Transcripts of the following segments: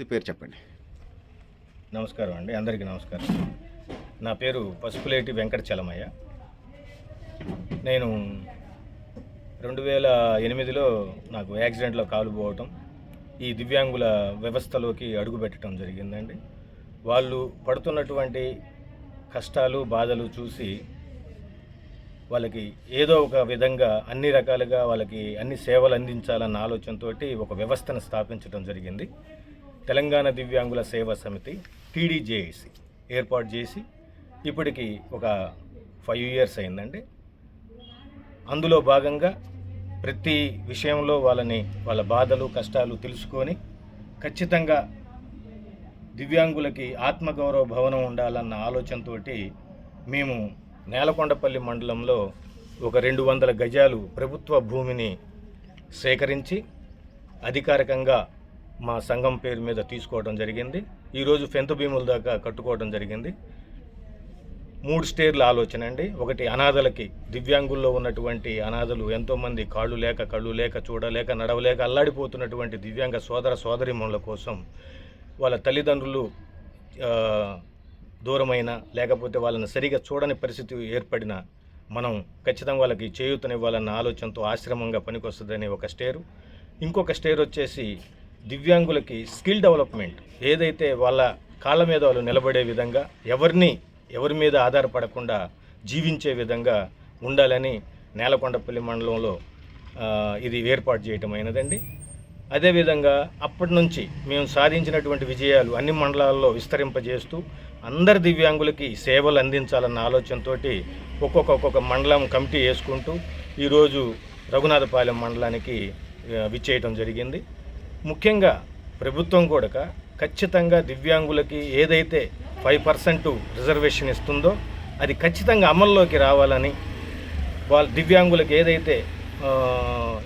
పేరు చెప్పండి. నమస్కారం అండి అందరికీ నమస్కారం. నా పేరు పసుపులేటి వెంకట చలమయ్య నేను రెండు వేల ఎనిమిదిలో నాకు యాక్సిడెంట్లో కాలు పోవటం ఈ దివ్యాంగుల వ్యవస్థలోకి అడుగుపెట్టడం జరిగిందండి. వాళ్ళు పడుతున్నటువంటి కష్టాలు బాధలు చూసి వాళ్ళకి ఏదో ఒక విధంగా అన్ని రకాలుగా వాళ్ళకి అన్ని సేవలు అందించాలన్న ఆలోచనతోటి ఒక వ్యవస్థను స్థాపించడం జరిగింది. తెలంగాణ దివ్యాంగుల సేవా సమితి టీడీజేఏసి ఏర్పాటు చేసి ఇప్పటికి ఒక ఫైవ్ ఇయర్స్ అయిందండి. అందులో భాగంగా ప్రతి విషయంలో వాళ్ళని వాళ్ళ బాధలు కష్టాలు తెలుసుకొని ఖచ్చితంగా దివ్యాంగులకి ఆత్మగౌరవ భవనం ఉండాలన్న ఆలోచనతోటి మేము నేలకొండపల్లి మండలంలో ఒక రెండు వందల గజాలు ప్రభుత్వ భూమిని సేకరించి అధికారికంగా మా సంఘం పేరు మీద తీసుకోవడం జరిగింది. ఈరోజు ఫెంత భీముల దాకా కట్టుకోవడం జరిగింది. మూడు స్టేర్ల ఆలోచన అండి. ఒకటి అనాథలకి దివ్యాంగుల్లో ఉన్నటువంటి అనాథలు ఎంతోమంది కాళ్ళు లేక కళ్ళు లేక చూడలేక నడవలేక అల్లాడిపోతున్నటువంటి దివ్యాంగ సోదర సోదరిమణుల కోసం వాళ్ళ తల్లిదండ్రులు దూరమైన లేకపోతే వాళ్ళని సరిగా చూడని పరిస్థితి ఏర్పడిన మనం ఖచ్చితంగా వాళ్ళకి చేయూతనివ్వాలన్న ఆలోచనతో ఆశ్రమంగా పనికొస్తుందని ఒక స్టేరు. ఇంకొక స్టేర్ వచ్చేసి దివ్యాంగులకి స్కిల్ డెవలప్మెంట్ ఏదైతే వాళ్ళ కాళ్ళ మీద వాళ్ళు నిలబడే విధంగా ఎవరిని ఎవరి మీద ఆధారపడకుండా జీవించే విధంగా ఉండాలని నేలకొండపల్లి మండలంలో ఇది ఏర్పాటు చేయటం అయినదండి. అదేవిధంగా అప్పటి నుంచి మేము సాధించినటువంటి విజయాలు అన్ని మండలాల్లో విస్తరింపజేస్తూ అందరి దివ్యాంగులకి సేవలు అందించాలన్న ఆలోచనతోటి ఒక్కొక్క ఒక్కొక్క మండలం కమిటీ వేసుకుంటూ ఈరోజు రఘునాథపాలెం మండలానికి విచ్చేయటం జరిగింది. ముఖ్యంగా ప్రభుత్వం కూడా ఖచ్చితంగా దివ్యాంగులకి ఏదైతే ఫైవ్ పర్సెంట్ రిజర్వేషన్ ఇస్తుందో అది ఖచ్చితంగా అమల్లోకి రావాలని వాళ్ళ దివ్యాంగులకు ఏదైతే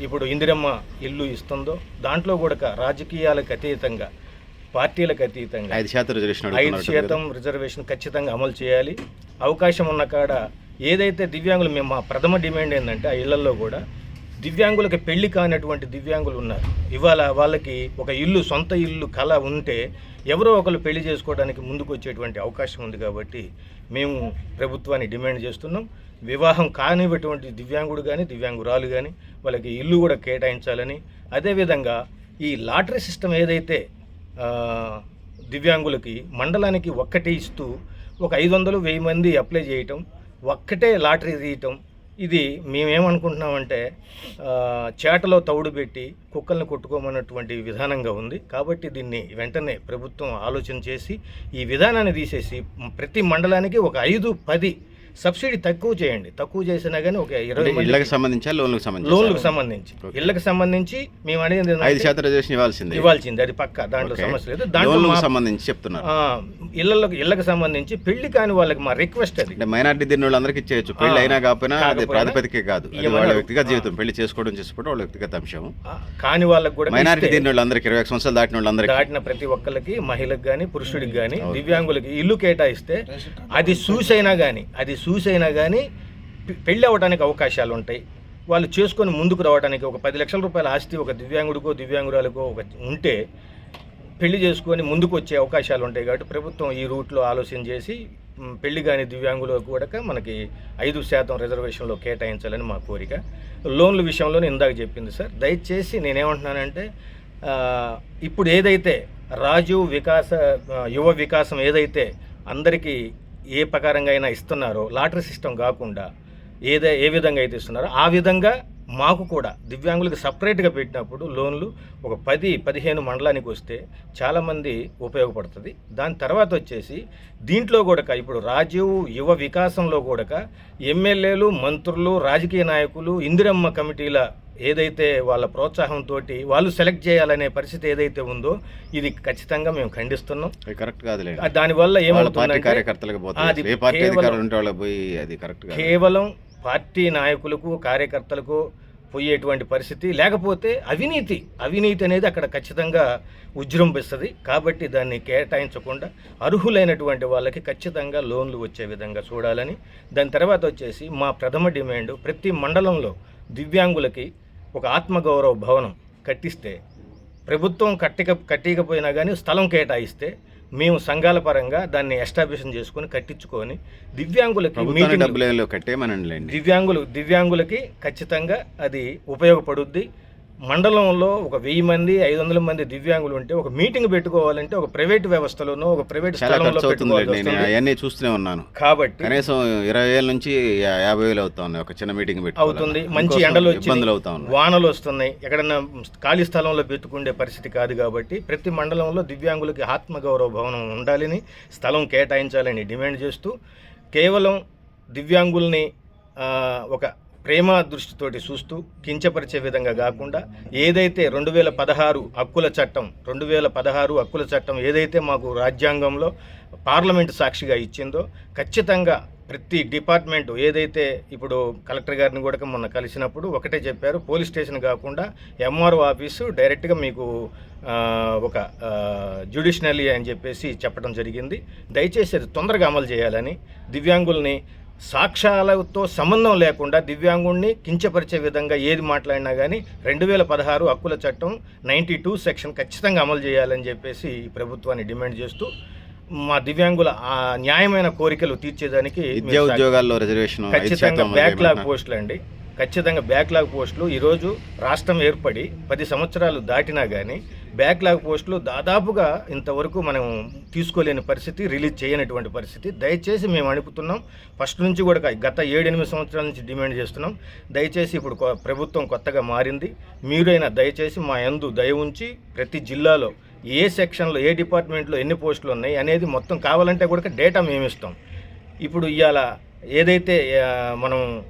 ఇప్పుడు ఇందిరమ్మ ఇల్లు ఇస్తుందో దాంట్లో కూడా రాజకీయాలకు అతీతంగా పార్టీలకు అతీతంగా ఐదు శాతం రిజర్వేషన్ ఐదు శాతం రిజర్వేషన్ ఖచ్చితంగా అమలు చేయాలి. అవకాశం ఉన్న కాడ ఏదైతే దివ్యాంగులు మేము మా ప్రథమ డిమాండ్ ఏంటంటే ఆ ఇళ్ళలో కూడా దివ్యాంగులకు పెళ్ళి కానటువంటి దివ్యాంగులు ఉన్నారు. ఇవాళ వాళ్ళకి ఒక ఇల్లు సొంత ఇల్లు కళ ఉంటే ఎవరో ఒకరు పెళ్ళి చేసుకోవడానికి ముందుకు వచ్చేటువంటి అవకాశం ఉంది కాబట్టి మేము ప్రభుత్వాన్ని డిమాండ్ చేస్తున్నాం. వివాహం కానివ్వటువంటి దివ్యాంగుడు కానీ దివ్యాంగురాలు కానీ వాళ్ళకి ఇల్లు కూడా కేటాయించాలని అదేవిధంగా ఈ లాటరీ సిస్టమ్ ఏదైతే దివ్యాంగులకి మండలానికి ఒక్కటే ఇస్తూ ఒక ఐదు వందలు వెయ్యి మంది అప్లై చేయటం ఒక్కటే లాటరీ తీయటం ఇది మేమేమనుకుంటున్నామంటే చేటలో తౌడు పెట్టి కుక్కల్ని కొట్టుకోమన్నటువంటి విధానంగా ఉంది. కాబట్టి దీన్ని వెంటనే ప్రభుత్వం ఆలోచన చేసి ఈ విధానాన్ని తీసేసి ప్రతి మండలానికి ఒక ఐదు పది సబ్సిడీ తక్కువ చేయండి. తక్కువ చేసినా కానీ ఒక ఇరవై ఇళ్ళకి సంబంధించా లోన్లకు సంబంధించి? లోన్లకు సంబంధించి. ఇళ్ళకి సంబంధించి మేము అనేది ఐదు శాతం రిజర్వేషన్ ఇవ్వాల్సిందే. ఇవ్వాల్సింది. అది పక్క. దాంట్లో. సమస్య లేదు. దాంట్లో సంబంధించి చెప్తున్నారు. ఇళ్ళకి ఇళ్ళకి సంబంధించి పెళ్ళి కాని వాళ్ళకి మా రిక్వెస్ట్ అది. అంటే మైనార్టీ దీని వాళ్ళందరికీ ఇచ్చేయచ్చు. పెళ్ళి అయినా కాకపోయినా అది ప్రాతిపదికే కాదు. వాళ్ళ వ్యక్తిగత. జీవితం. పెళ్ళి చేసుకోవడం చేసుకోవడం వాళ్ళ వ్యక్తిగత అంశం. కాని వాళ్ళకి కూడా మైనారిటీ దీని వాళ్ళందరికీ ఇరవై సంవత్సరాలు దాటిన వాళ్ళందరికీ దాటిన ప్రతి ఒక్కరికి మహిళకు కానీ పురుషుడికి కానీ. దివ్యాంగులకి ఇల్లు కేటాయిస్తే అది చూసైనా కానీ అది చూసైనా కానీ పెళ్ళి అవ్వడానికి అవకాశాలు ఉంటాయి వాళ్ళు చేసుకొని ముందుకు రావడానికి ఒక పది లక్షల రూపాయల ఆస్తి ఒక దివ్యాంగుడికో దివ్యాంగురాలకో ఒక ఉంటే పెళ్ళి చేసుకొని ముందుకు వచ్చే అవకాశాలు ఉంటాయి కాబట్టి ప్రభుత్వం ఈ రూట్లో ఆలోచన చేసి పెళ్ళి కాని దివ్యాంగులకు కూడా మనకి ఐదు శాతం రిజర్వేషన్లో కేటాయించాలని మా కోరిక. లోన్ల విషయంలో ఇందాక చెప్పింది సార్. దయచేసి నేనేమంటున్నానంటే ఇప్పుడు ఏదైతే రాజు వికాస యువ వికాసం ఏదైతే అందరికీ ఏ ప్రకారంగా అయినా ఇస్తున్నారో లాటరీ సిస్టమ్ కాకుండా ఏదే ఏ విధంగా అయితే ఇస్తున్నారో ఆ విధంగా మాకు కూడా దివ్యాంగులకు సపరేట్గా పెట్టినప్పుడు లోన్లు ఒక పది పదిహేను మండలానికి వస్తే చాలామంది ఉపయోగపడుతుంది. దాని తర్వాత వచ్చేసి దీంట్లో కూడా ఇప్పుడు రాజీవ్ యువ వికాసంలో కూడా ఎమ్మెల్యేలు మంత్రులు రాజకీయ నాయకులు ఇందిరమ్మ కమిటీల ఏదైతే వాళ్ళ ప్రోత్సాహంతో వాళ్ళు సెలెక్ట్ చేయాలనే పరిస్థితి ఏదైతే ఉందో ఇది ఖచ్చితంగా మేము ఖండిస్తున్నాం. కరెక్ట్ కాదులే ఆ దానివల్ల వాళ్ళ పార్టీ ఏమవుతుందంటే కార్యకర్తలకు అది పోతుంది ఏ పార్టీ కేవలం- అధికారులు ఉంటే వాళ్ళకి పోయి అది కరెక్ట్ కాదు. కేవలం పార్టీ నాయకులకు కార్యకర్తలకు పోయేటువంటి పరిస్థితి. లేకపోతే అవినీతి అవినీతి అనేది అక్కడ ఖచ్చితంగా ఉజృంభిస్తుంది కాబట్టి దాన్ని కేటాయించకుండా అర్హులైనటువంటి వాళ్ళకి ఖచ్చితంగా లోన్లు వచ్చే విధంగా చూడాలని. దాని తర్వాత వచ్చేసి మా ప్రథమ డిమాండ్ ప్రతి మండలంలో దివ్యాంగులకి ఒక ఆత్మగౌరవ భవనం కట్టిస్తే ప్రభుత్వం కట్టిక కట్టికపోయినా కానీ స్థలం కేటాయిస్తే మేము సంఘాల పరంగా దాన్ని ఎస్టాబ్లిషన్ చేసుకొని కట్టించుకొని దివ్యాంగులకి దివ్యాంగులు దివ్యాంగులకి ఖచ్చితంగా అది ఉపయోగపడుద్ది. మండలంలో ఒక వెయ్యి మంది ఐదు వందల మంది దివ్యాంగులు ఉంటే ఒక మీటింగ్ పెట్టుకోవాలంటే ఒక ప్రైవేట్ వ్యవస్థలోనో ఒక ప్రైవేట్ స్థలంలో. అవన్నీ చూస్తూనే ఉన్నాను. కాబట్టి కనీసం ఇరవై వేల నుంచి యాభై వేలు అవుతా ఉన్నాయి ఒక చిన్న మీటింగ్ పెట్టి అవుతుంది. మంచి ఎండలు ఇబ్బందులు అవుతా ఉన్నాయి. వానలు వస్తున్నాయి. ఎక్కడన్నా ఖాళీ స్థలంలో పెట్టుకుండే పరిస్థితి కాదు కాబట్టి ప్రతి మండలంలో దివ్యాంగులకి ఆత్మగౌరవ భవనం ఉండాలని స్థలం కేటాయించాలని డిమాండ్ చేస్తూ కేవలం దివ్యాంగుల్ని ఒక ప్రేమ దృష్టితోటి చూస్తూ కించపరిచే విధంగా కాకుండా ఏదైతే రెండు వేల పదహారు హక్కుల చట్టం రెండు వేల పదహారు హక్కుల చట్టం ఏదైతే మాకు రాజ్యాంగంలో పార్లమెంట్ సాక్షిగా ఇచ్చిందో ఖచ్చితంగా ప్రతి డిపార్ట్మెంట్ ఏదైతే ఇప్పుడు కలెక్టర్ గారిని కూడా మొన్న కలిసినప్పుడు ఒకటే చెప్పారు పోలీస్ స్టేషన్ కాకుండా ఎంఆర్ఓ ఆఫీసు డైరెక్ట్గా మీకు ఒక జ్యుడిషనరీ అని చెప్పేసి చెప్పడం జరిగింది. దయచేసి అది తొందరగా అమలు చేయాలని దివ్యాంగుల్ని సాక్ష్యాలతో సంబంధం లేకుండా దివ్యాంగుణ్ణి కించపరిచే విధంగా ఏది మాట్లాడినా కానీ రెండు వేల పదహారు హక్కుల చట్టం నైంటీ టూ సెక్షన్ ఖచ్చితంగా అమలు చేయాలని చెప్పేసి ప్రభుత్వాన్ని డిమాండ్ చేస్తూ మా దివ్యాంగుల ఆ న్యాయమైన కోరికలు తీర్చేదానికి ఉద్యోగాల్లో రిజర్వేషన్ ఖచ్చితంగా బ్యాక్లాగ్. పోస్టులు అండి ఖచ్చితంగా బ్యాక్లాగ్ పోస్టులు ఈరోజు రాష్ట్రం ఏర్పడి పది సంవత్సరాలు దాటినా కానీ బ్యాక్లాగ్ పోస్టులు దాదాపుగా ఇంతవరకు మనం తీసుకోలేని పరిస్థితి రిలీజ్ చేయనటువంటి పరిస్థితి. దయచేసి మేము అడుగుతున్నాం ఫస్ట్ నుంచి కూడా గత ఏడెనిమిది సంవత్సరాల నుంచి డిమాండ్ చేస్తున్నాం. దయచేసి ఇప్పుడు కొ- ప్రభుత్వం కొత్తగా మారింది. మీరైనా దయచేసి మా యందు దయ ఉంచి ప్రతి జిల్లాలో ఏ సెక్షన్లో ఏ డిపార్ట్మెంట్లో ఎన్ని పోస్టులు ఉన్నాయి అనేది మొత్తం కావాలంటే కూడా డేటా మేము ఇస్తాం. ఇప్పుడు ఇవాళ ఏదైతే మనం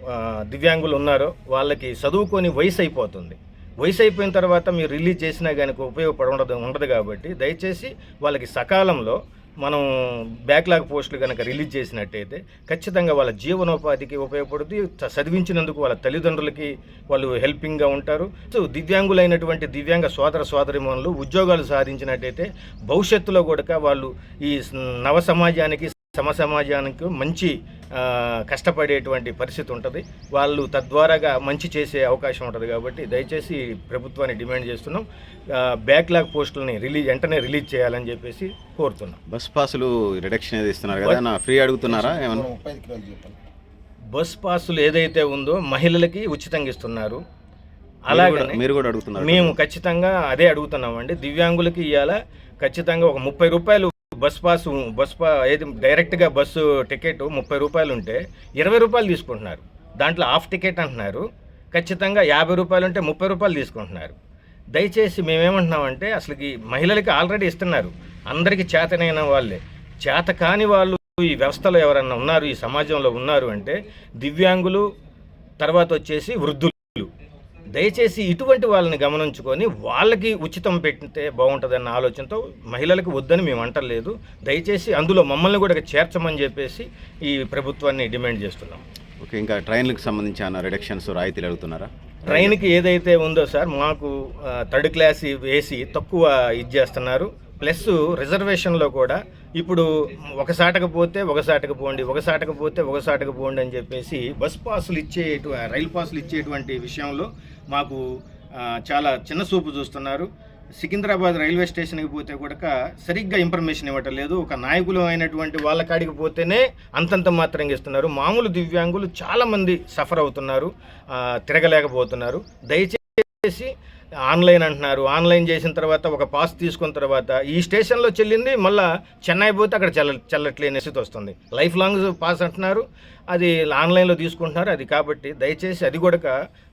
దివ్యాంగులు ఉన్నారో వాళ్ళకి చదువుకొని వయసు అయిపోతుంది. వయసు అయిపోయిన తర్వాత మీరు రిలీజ్ చేసినా కానీ ఉపయోగపడదు ఉండదు కాబట్టి దయచేసి వాళ్ళకి సకాలంలో మనం బ్యాక్లాగ్ పోస్టులు కనుక రిలీజ్ చేసినట్టయితే ఖచ్చితంగా వాళ్ళ జీవనోపాధికి ఉపయోగపడుతుంది చదివించినందుకు వాళ్ళ తల్లిదండ్రులకి వాళ్ళు హెల్పింగ్గా ఉంటారు. సో దివ్యాంగులైనటువంటి దివ్యాంగ సోదర సోదరిమణులు ఉద్యోగాలు సాధించినట్టయితే భవిష్యత్తులో కూడా వాళ్ళు ఈ నవ సమాజానికి సమాజానికి మంచి కష్టపడేటువంటి పరిస్థితి ఉంటుంది. వాళ్ళు తద్వారాగా మంచి చేసే అవకాశం ఉంటుంది కాబట్టి దయచేసి ప్రభుత్వాన్ని డిమాండ్ చేస్తున్నాం. బ్యాక్లాగ్ పోస్టులని రిలీజ్ వెంటనే రిలీజ్ చేయాలని చెప్పేసి కోరుతున్నాం. బస్ పాసులు రిడక్షన్ ఏది ఇస్తున్నారు కదా? నా ఫ్రీ అడుగుతున్నారా? ఏమన్నా? బస్ పాసులు ఏదైతే ఉందో మహిళలకి ఉచితంగా ఇస్తున్నారు. అలాగే మీరు కూడా అడుగుతున్నారు మేము ఖచ్చితంగా అదే అడుగుతున్నామండి. దివ్యాంగులకి ఇవాళ ఖచ్చితంగా ఒక ముప్పై రూపాయలు బస్ పాస్ బస్ పా ఏది డైరెక్ట్గా బస్సు టికెట్ ముప్పై రూపాయలు ఉంటే ఇరవై రూపాయలు తీసుకుంటున్నారు. దాంట్లో హాఫ్ టికెట్ అంటున్నారు. ఖచ్చితంగా యాభై రూపాయలు ఉంటే ముప్పై రూపాయలు తీసుకుంటున్నారు. దయచేసి మేమేమంటున్నామంటే అసలుకి మహిళలకి ఆల్రెడీ ఇస్తున్నారు. అందరికీ చేతనైన వాళ్ళే. చేత కాని వాళ్ళు ఈ వ్యవస్థలో ఎవరన్నా ఉన్నారు ఈ సమాజంలో ఉన్నారు అంటే దివ్యాంగులు తర్వాత వచ్చేసి వృద్ధులు. దయచేసి ఇటువంటి వాళ్ళని గమనించుకొని వాళ్ళకి ఉచితం పెట్టితే బాగుంటుందన్న ఆలోచనతో మహిళలకు వద్దని మేము అంటలేదు. దయచేసి అందులో మమ్మల్ని కూడా చేర్చమని చెప్పేసి ఈ ప్రభుత్వాన్ని డిమాండ్ చేస్తున్నాం. ఓకే ఇంకా ట్రైన్లకు సంబంధించి రిడక్షన్స్ రాయితీలు అడుగుతున్నారా? ట్రైన్కి ఏదైతే ఉందో సార్ మాకు థర్డ్ క్లాస్ వేసి తక్కువ ఇది చేస్తున్నారు. ప్లస్ రిజర్వేషన్లో కూడా ఇప్పుడు ఒక సాటకు పోతే ఒక సాటకు పోండి ఒక సాటకు పోతే ఒక సాటకు పోండి అని చెప్పేసి బస్ పాసులు ఇచ్చేటు రైలు పాసులు ఇచ్చేటువంటి విషయంలో మాకు చాలా చిన్న చూపు చూస్తున్నారు. సికింద్రాబాద్ రైల్వే స్టేషన్కి పోతే కూడా సరిగ్గా ఇన్ఫర్మేషన్ ఇవ్వటం లేదు. ఒక నాయకులు అయినటువంటి వాళ్ళ కాడికి పోతేనే అంతంత మాత్రంగా ఇస్తున్నారు. మామూలు దివ్యాంగులు చాలామంది సఫర్ అవుతున్నారు. తిరగలేకపోతున్నారు. దయచేసి ఆన్లైన్ అంటున్నారు. ఆన్లైన్ చేసిన తర్వాత ఒక పాస్ తీసుకున్న తర్వాత ఈ స్టేషన్లో చెల్లింది మళ్ళా చెన్నై పోతే అక్కడ చెల్ల చెల్లట్లేని స్థితి వస్తుంది. లైఫ్ లాంగ్ పాస్ అంటున్నారు. అది ఆన్లైన్లో తీసుకుంటున్నారు. అది కాబట్టి దయచేసి అది కూడా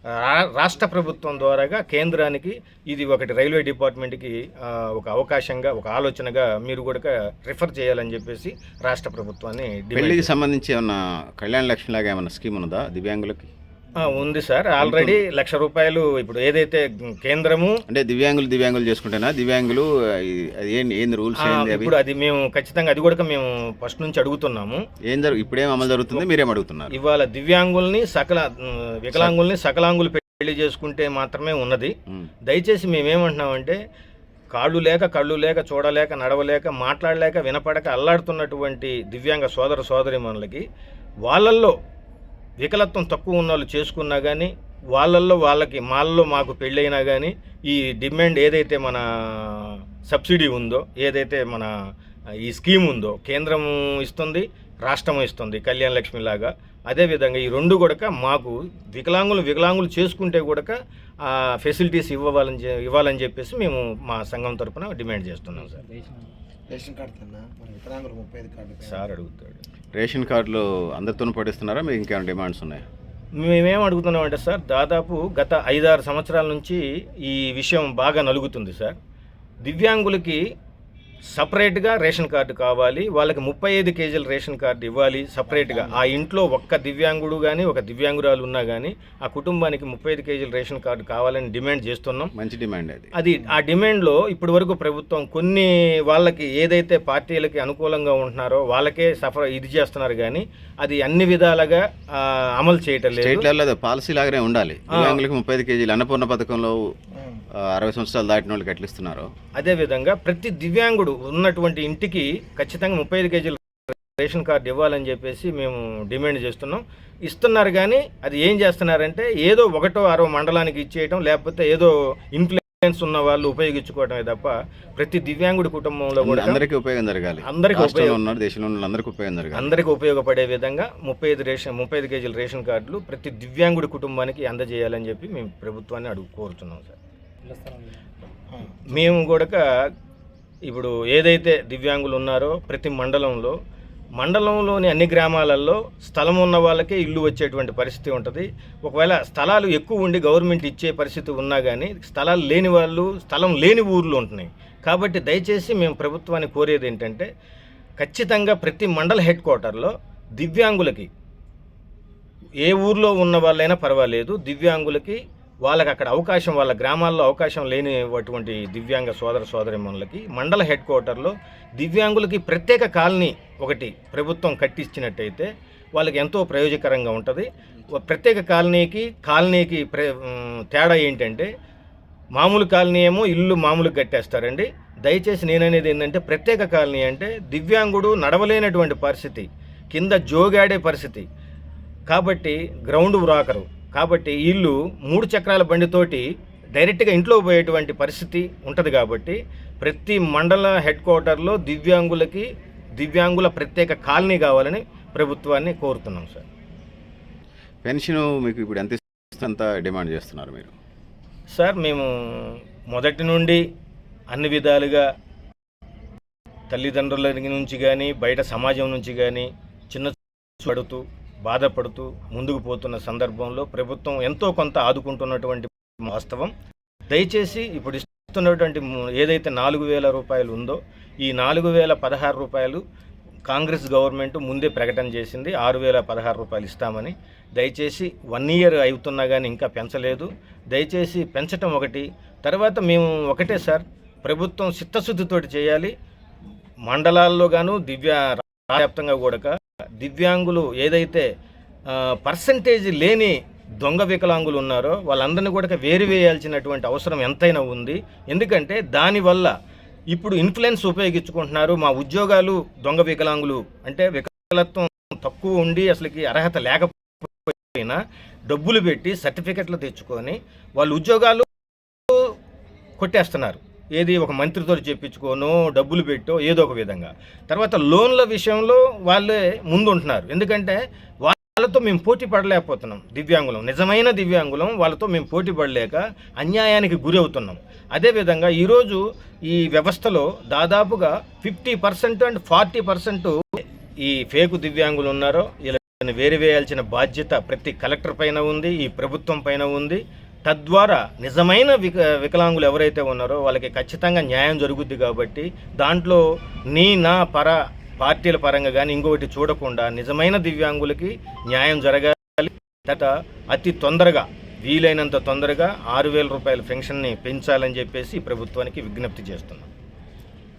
రా- రాష్ట్ర ప్రభుత్వం ద్వారాగా కేంద్రానికి ఇది ఒకటి రైల్వే డిపార్ట్మెంట్కి ఒక అవకాశంగా ఒక ఆలోచనగా మీరు కూడా రిఫర్ చేయాలని చెప్పేసి రాష్ట్ర ప్రభుత్వాన్ని పెళ్ళికి సంబంధించి ఏమన్నా కళ్యాణ లక్ష్మి లాగా ఏమన్నా స్కీమ్ ఉన్నదా దివ్యాంగులకి? ఉంది సార్. ఆల్రెడీ లక్ష రూపాయలు ఇప్పుడు ఏదైతే కేంద్రము అంటే దివ్యాంగులు దివ్యాంగులు చేసుకుంటేనా? దివ్యాంగులు ఏంది రూల్స్ ఇప్పుడు అది మేము ఖచ్చితంగా అది కూడా మేము ఫస్ట్ నుంచి అడుగుతున్నాము. ఏం జరుగు ఇప్పుడేం అమలు జరుగుతుంది? మీరేం అడుగుతున్నారు? ఇవాళ దివ్యాంగుల్ని సకల వికలాంగుల్ని సకలాంగులు పెళ్ళి చేసుకుంటే మాత్రమే ఉన్నది. దయచేసి మేమేమంటున్నామంటే కాళ్ళు లేక కళ్ళు లేక చూడలేక నడవలేక మాట్లాడలేక వినపడక అల్లాడుతున్నటువంటి దివ్యాంగ సోదర సోదరిమణులకి వాళ్ళల్లో వికలత్వం తక్కువ ఉన్న వాళ్ళు చేసుకున్నా కానీ వాళ్ళల్లో వాళ్ళకి మాల్లో మాకు పెళ్ళైనా కానీ ఈ డిమాండ్ ఏదైతే మన సబ్సిడీ ఉందో ఏదైతే మన ఈ స్కీమ్ ఉందో కేంద్రం ఇస్తుంది రాష్ట్రం ఇస్తుంది కళ్యాణ లక్ష్మి లాగా అదేవిధంగా ఈ రెండు కూడా మాకు వికలాంగులు వికలాంగులు చేసుకుంటే కూడా ఆ ఫెసిలిటీస్ ఇవ్వాలని ఇవ్వాలని చెప్పేసి మేము మా సంఘం తరపున డిమాండ్ చేస్తున్నాం సార్. రేషన్ కార్డు కన్నా మన వికలాంగులు ముప్పై ఐదు కార్డు సార్ అడుగుతాడు. రేషన్ కార్డులు అందరితోనూ పడిస్తున్నారా? మీకు ఇంకేమైనా డిమాండ్స్ ఉన్నాయా? మేమేం అడుగుతున్నామంటే సార్ దాదాపు గత ఐదారు సంవత్సరాల నుంచి ఈ విషయం బాగా నలుగుతుంది సార్. దివ్యాంగులకి సపరేట్గా రేషన్ కార్డు కావాలి వాళ్ళకి ముప్పై ఐదు కేజీల రేషన్ కార్డు ఇవ్వాలి సపరేట్గా. ఆ ఇంట్లో ఒక్క దివ్యాంగుడు కానీ ఒక దివ్యాంగురాలు ఉన్నా కానీ ఆ కుటుంబానికి ముప్పై ఐదు కేజీల రేషన్ కార్డు కావాలని డిమాండ్ చేస్తున్నాం. మంచి డిమాండ్ అది. అది ఆ డిమాండ్లో ఇప్పటి వరకు ప్రభుత్వం కొన్ని వాళ్ళకి ఏదైతే పార్టీలకి అనుకూలంగా ఉంటున్నారో వాళ్ళకే సఫర్ ఇది చేస్తున్నారు కానీ అది అన్ని విధాలుగా అమలు చేయటం లేదు. పాలసీ లాగానే ఉండాలి. ముప్పై ఐదు కేజీలు అన్నపూర్ణ పథకంలో అరవై సంవత్సరాలు దాటిన వాళ్ళకి ఎట్లా ఇస్తున్నారు? అదేవిధంగా ప్రతి దివ్యాంగుడు ఉన్నటువంటి ఇంటికి ఖచ్చితంగా ముప్పై ఐదు కేజీల రేషన్ కార్డు ఇవ్వాలని చెప్పేసి మేము డిమాండ్ చేస్తున్నాం. ఇస్తున్నారు కానీ అది ఏం చేస్తున్నారంటే ఏదో ఒకటో అరవై మండలానికి ఇచ్చేయటం లేకపోతే ఏదో ఇన్ఫ్లుయెన్స్ ఉన్న వాళ్ళు ఉపయోగించుకోవటమే తప్ప ప్రతి దివ్యాంగుడి కుటుంబంలో కూడా అందరికీ ఉపయోగం జరగాలి. అందరికీ ఉపయోగం ఉన్నారు దేశంలో అందరికీ ఉపయోగం జరగాలి. అందరికీ ఉపయోగపడే విధంగా ముప్పై ఐదు రేషన్ ముప్పై ఐదు కేజీల రేషన్ కార్డులు ప్రతి దివ్యాంగుడి కుటుంబానికి అందజేయాలని చెప్పి మేము ప్రభుత్వాన్ని అడుగు కోరుతున్నాం సార్. మేము కూడా ఇప్పుడు ఏదైతే దివ్యాంగులు ఉన్నారో ప్రతి మండలంలో మండలంలోని అన్ని గ్రామాలలో స్థలం ఉన్న వాళ్ళకే ఇల్లు వచ్చేటువంటి పరిస్థితి ఉంటుంది. ఒకవేళ స్థలాలు ఎక్కువ ఉండి గవర్నమెంట్ ఇచ్చే పరిస్థితి ఉన్నా కానీ స్థలాలు లేని వాళ్ళు స్థలం లేని ఊర్లు ఉంటున్నాయి. కాబట్టి దయచేసి మేము ప్రభుత్వాన్ని కోరేది ఏంటంటే ఖచ్చితంగా ప్రతి మండల హెడ్ క్వార్టర్లో దివ్యాంగులకి ఏ ఊర్లో ఉన్న వాళ్ళైనా పర్వాలేదు దివ్యాంగులకి వాళ్ళకి అక్కడ అవకాశం వాళ్ళ గ్రామాల్లో అవకాశం లేనిటువంటి దివ్యాంగ సోదర సోదరిమణులకి మండల హెడ్ క్వార్టర్లో దివ్యాంగులకి ప్రత్యేక కాలనీ ఒకటి ప్రభుత్వం కట్టించినట్టయితే వాళ్ళకి ఎంతో ప్రయోజకరంగా ఉంటుంది. ప్రత్యేక కాలనీకి కాలనీకి తేడా ఏంటంటే మామూలు కాలనీ ఏమో ఇల్లు మామూలు కట్టేస్తారండి. దయచేసి నేననేది ఏంటంటే ప్రత్యేక కాలనీ అంటే దివ్యాంగుడు నడవలేనటువంటి పరిస్థితి కింద జోగాడే పరిస్థితి. కాబట్టి గ్రౌండ్ వ్రాకరు కాబట్టి ఇల్లు మూడు చక్రాల బండితోటి డైరెక్ట్గా ఇంట్లో పోయేటువంటి పరిస్థితి ఉంటుంది కాబట్టి ప్రతి మండల హెడ్ క్వార్టర్లో దివ్యాంగులకి దివ్యాంగుల ప్రత్యేక కాలనీ కావాలని ప్రభుత్వాన్ని కోరుతున్నాం సార్. పెన్షన్ మీకు ఇప్పుడు ఎంత అంత డిమాండ్ చేస్తున్నారు మీరు? సార్ మేము మొదటి నుండి అన్ని విధాలుగా తల్లిదండ్రుల నుంచి కానీ బయట సమాజం నుంచి కానీ చిన్న పడుతూ బాధపడుతూ ముందుకు పోతున్న సందర్భంలో ప్రభుత్వం ఎంతో కొంత ఆదుకుంటున్నటువంటి వాస్తవం. దయచేసి ఇప్పుడు ఇస్తున్నటువంటి ఏదైతే నాలుగు వేల రూపాయలు ఉందో ఈ నాలుగు వేల పదహారు రూపాయలు కాంగ్రెస్ గవర్నమెంట్ ముందే ప్రకటన చేసింది. ఆరు వేల పదహారు రూపాయలు ఇస్తామని. దయచేసి వన్ ఇయర్ అవుతున్నా కానీ ఇంకా పెంచలేదు. దయచేసి పెంచటం ఒకటి. తర్వాత మేము ఒకటే సార్ ప్రభుత్వం చిత్తశుద్ధితోటి చేయాలి. మండలాల్లో గాను దివ్య వ్యాప్తంగా కూడా దివ్యాంగులు ఏదైతే పర్సంటేజ్ లేని దొంగ వికలాంగులు ఉన్నారో వాళ్ళందరినీ కూడా వేరు వేయాల్సినటువంటి అవసరం ఎంతైనా ఉంది. ఎందుకంటే దానివల్ల ఇప్పుడు ఇన్ఫ్లుయెన్స్ ఉపయోగించుకుంటున్నారు. మా ఉద్యోగాలు దొంగ వికలాంగులు అంటే వికలత్వం తక్కువ ఉండి అసలుకి అర్హత లేకపోయినా డబ్బులు పెట్టి సర్టిఫికెట్లు తెచ్చుకొని వాళ్ళు ఉద్యోగాలు కొట్టేస్తున్నారు. ఏది ఒక మంత్రితో చెప్పించుకోనో డబ్బులు పెట్టో ఏదో ఒక విధంగా. తర్వాత లోన్ల విషయంలో వాళ్ళే ముందు ఉంటున్నారు ఎందుకంటే వాళ్ళతో మేము పోటీ పడలేకపోతున్నాం దివ్యాంగులం. నిజమైన దివ్యాంగులం వాళ్ళతో మేము పోటీ పడలేక అన్యాయానికి గురి అవుతున్నాం. అదేవిధంగా ఈరోజు ఈ వ్యవస్థలో దాదాపుగా fifty percent and forty percent ఈ ఫేకు దివ్యాంగులు ఉన్నారో ఇలా వేరు వేయాల్సిన బాధ్యత ప్రతి కలెక్టర్ పైన ఉంది ఈ ప్రభుత్వం పైన ఉంది. తద్వారా నిజమైన విక వికలాంగులు ఎవరైతే ఉన్నారో వాళ్ళకి ఖచ్చితంగా న్యాయం జరుగుద్ది కాబట్టి దాంట్లో నీ నా పర పార్టీల పరంగా కానీ ఇంకొకటి చూడకుండా నిజమైన దివ్యాంగులకి న్యాయం జరగాలి. తట అతి తొందరగా వీలైనంత తొందరగా ఆరు వేల రూపాయల పెన్షన్ని పెంచాలని చెప్పేసి ప్రభుత్వానికి విజ్ఞప్తి చేస్తున్నాం.